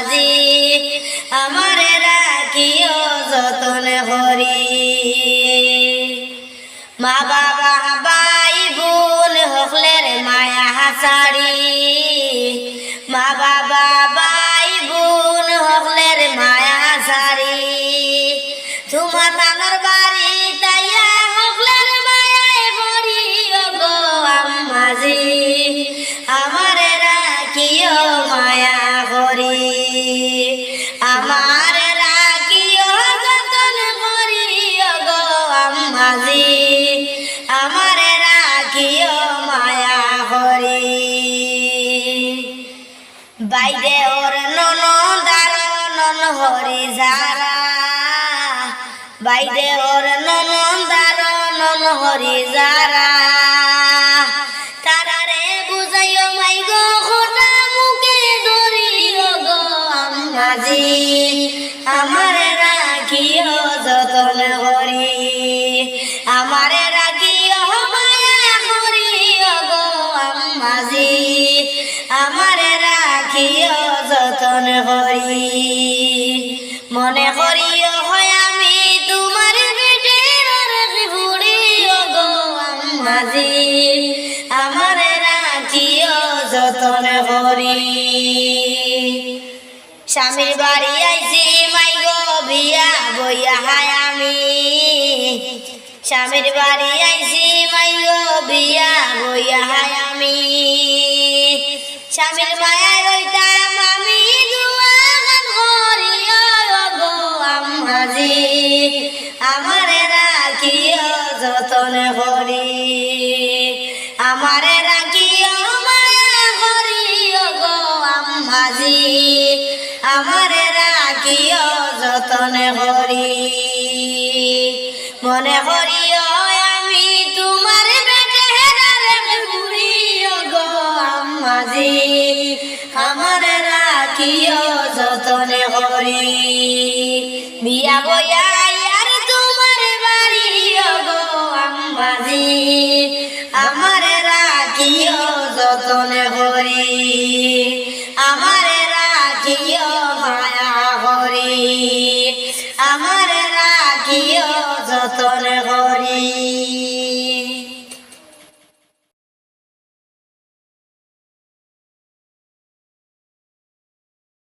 আম্মাজি আমারে রাখিও যতন হরি মা বাবা বাই বোন হকলের মায়া হাসাড়ি মা বাবা বাই বোন হকলের মায়া হাসাড়ি তোমার আম্মাজি আমার রাখিও মায়া করি বাইরে ওর নন হরি যারা। বাইরে ওর নন হরি যারা। আমার রাখিও যতন করি আমার যতন করি। মনে করিও হয় আমি তোমার বেটের রাখি ফুড়িও গো আম্মাজি আমার রাখিও যতন করি স্বামীর বাড়ি আইছি স্বামীর বাড়ি আইছি মাই গো বিয়া আমি। স্বামীর মায়ায় রইতাম আমি আম্মাজি। আমার রাখিও যতন করি। আমার রাখিও মায়া করিও গো আম্মাজি। আমার রাখিও যতন করি। বিয়া বয়া আর তোমার বাড়ি গো আম্বাজি আমার রাখিও যতন হরি আমার রাখিও মায়া হরি আমার রাখিও যতন করি।